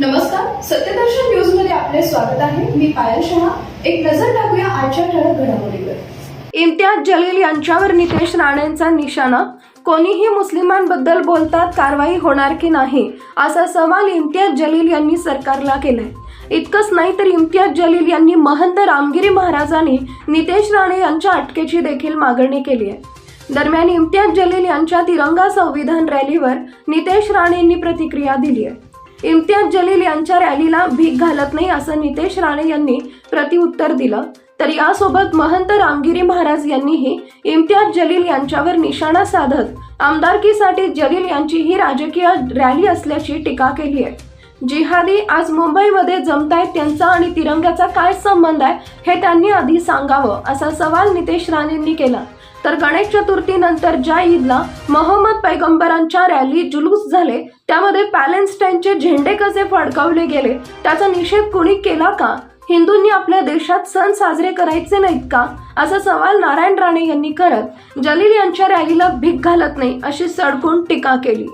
नमस्कार सत्यदर्शन न्यूजमध्ये आपले स्वागत आहे. मी पायल शहा. एक नजर टाकूया आजच्या ठळक घडामोडीवर. इम्तियाज जलील यांच्यावर नितेश राणेंचा निशाणा. कोणीही मुस्लिमांबद्दल बोलतात कारवाई होणार की नाही असा सवाल इम्तियाज जलील यांनी सरकारला केलाय. इतकंच नाही तर इम्तियाज जलील यांनी महंत रामगिरी महाराजांनी नितेश राणे यांच्या अटकेची देखील मागणी केली आहे. दरम्यान इम्तियाज जलील यांच्या तिरंगा संविधान रॅलीवर नितेश राणेंनी प्रतिक्रिया दिली आहे. इम्तियाज जलील यांच्या रॅलीला भीक घालत नाही असं नितेश राणे यांनी प्रतिउत्तर दिलं. तर यासोबत महंत रामगिरी महाराज यांनीही इम्तियाज जलील यांच्यावर निशाणा साधत आमदारकीसाठी जलील यांची ही राजकीय रॅली असल्याची टीका केली आहे. जिहादी आज मुंबईमध्ये जमतायत त्यांचा आणि तिरंग्याचा काय संबंध आहे हे त्यांनी आधी सांगावं असा सवाल नितेश राणेंनी केला. तर गणेश चतुर्थीनंतर ज्या ईदला मोहम्मद पैगंबरांच्या रॅली जुलूस झाले त्यामध्ये पॅलेस्टाईनचे झेंडे कसे फडकावले गेले त्याचा निषेध कुणी केला का? हिंदूंनी आपल्या देशात सण साजरे करायचे नाहीत का? असा सवाल नारायण राणे यांनी करत जलील यांच्या रॅलीला भीक घालत नाही अशी सडकून टीका केली.